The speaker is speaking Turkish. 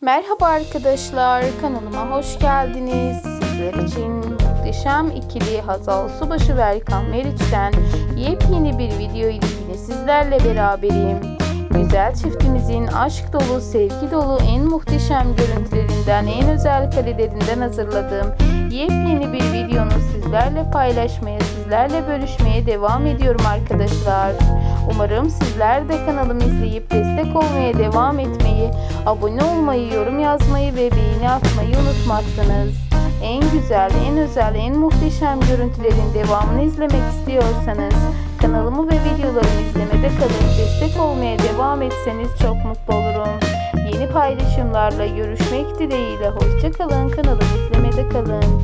Merhaba arkadaşlar, kanalıma hoş geldiniz. Sizler için muhteşem ikili Hazal Subaşı ve Erkan Meriç'ten yepyeni bir video ile yine sizlerle beraberim. Güzel çiftimizin aşk dolu, sevgi dolu en muhteşem görüntülerinden, en özel karelerinden hazırladığım yepyeni bir videonu sizlerle paylaşmaya, sizlerle bölüşmeye devam ediyorum arkadaşlar. Umarım sizler de kanalımı izleyip destek olmaya devam etmeyi, abone olmayı, yorum yazmayı ve beğeni atmayı unutmazsınız. En güzel, en özel, en muhteşem görüntülerin devamını izlemek istiyorsanız kanalımı ve videolarımı izlemede kalın, destek olmaya devam etseniz çok mutlu olurum. Yeni paylaşımlarla görüşmek dileğiyle hoşçakalın, kanalımı izlemede kalın.